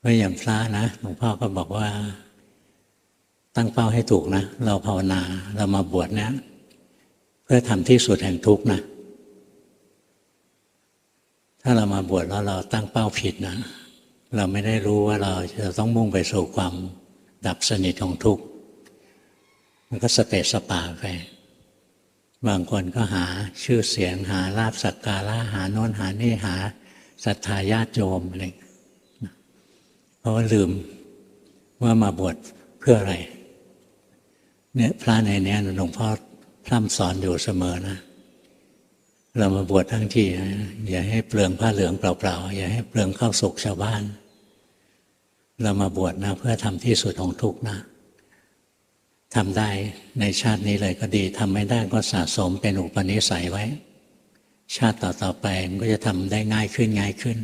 เพราะอย่างพระนะหลวงพ่อก็บอกว่า ตั้งเป้าให้ถูกนะ เราภาวนาเรามาบวชเนะเพื่อทำที่สุดแห่งทุกข์นะ ถ้าเรามาบวชแล้วเราตั้งเป้าผิดนะ เราไม่ได้รู้ว่าเราจะต้องมุ่งไปสู่ความดับสนิทของทุกข์มันก็สเปสสปาไปบางคนก็หาชื่อเสียงหาลาบสักการะหาโน้นหานี่หาศรัทธาญาติโยมอะไร เพราะว่าลืมว่ามาบวชเพื่ออะไร เนี่ยพระในเนี้ยหลวงพ่อพร่ำสอนอยู่เสมอนะ เรามาบวชทั้งทีนะอย่าให้เปลืองผ้าเหลืองเปล่าๆ อย่าให้เปลืองข้าวสุกชาวบ้าน เรามาบวชนะ เพื่อทำที่สุดของทุกนะทำได้ในชาตินี้เลยก็ดีทำไม่ได้ก็สะสมเป็นอุปนิสัยไว้ ชาติต่อๆไปมันก็จะทำได้ง่ายขึ้นง่ายขึ้น